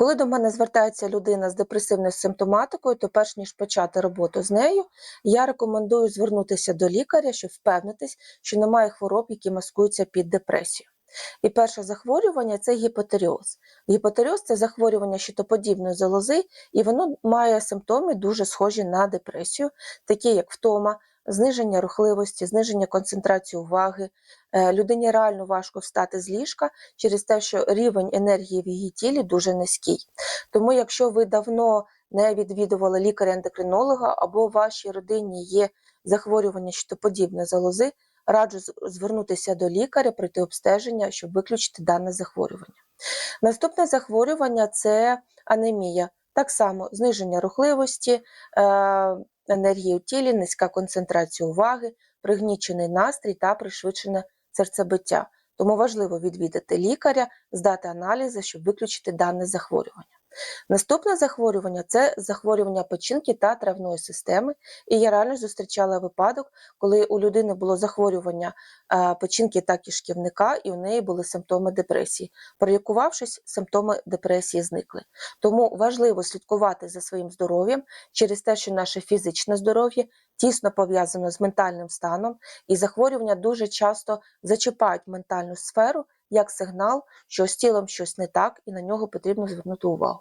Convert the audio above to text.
Коли до мене звертається людина з депресивною симптоматикою, то перш ніж почати роботу з нею, я рекомендую звернутися до лікаря, щоб впевнитись, що немає хвороб, які маскуються під депресію. І перше захворювання це гіпотеріоз. Гіпотеріоз це захворювання щитоподібної залози, і воно має симптоми дуже схожі на депресію, такі як втома, зниження рухливості, зниження концентрації уваги. Е, Людині реально важко встати з ліжка через те, що рівень енергії в її тілі дуже низький. Тому, якщо ви давно не відвідували лікаря-ендокринолога або в вашій родині є захворювання щитоподібної залози, раджу звернутися до лікаря, пройти обстеження, щоб виключити дане захворювання. Наступне захворювання це анемія. Так само зниження рухливості, е, енергії у тілі, низька концентрація уваги, пригнічений настрій та пришвидшене серцебиття. Тому важливо відвідати лікаря, здати аналізи, щоб виключити дане захворювання. Наступне захворювання це захворювання печінки та травної системи. І я реально зустрічала випадок, коли у людини було захворювання е, печінки та кишківника, і у неї були симптоми депресії. Пролікувавшись, симптоми депресії зникли. Тому важливо слідкувати за своїм здоров'ям через те, що наше фізичне здоров'я тісно пов'язано з ментальним станом, і захворювання дуже часто зачіпають ментальну сферу як сигнал, що з тілом щось не так, і на нього потрібно звернути увагу.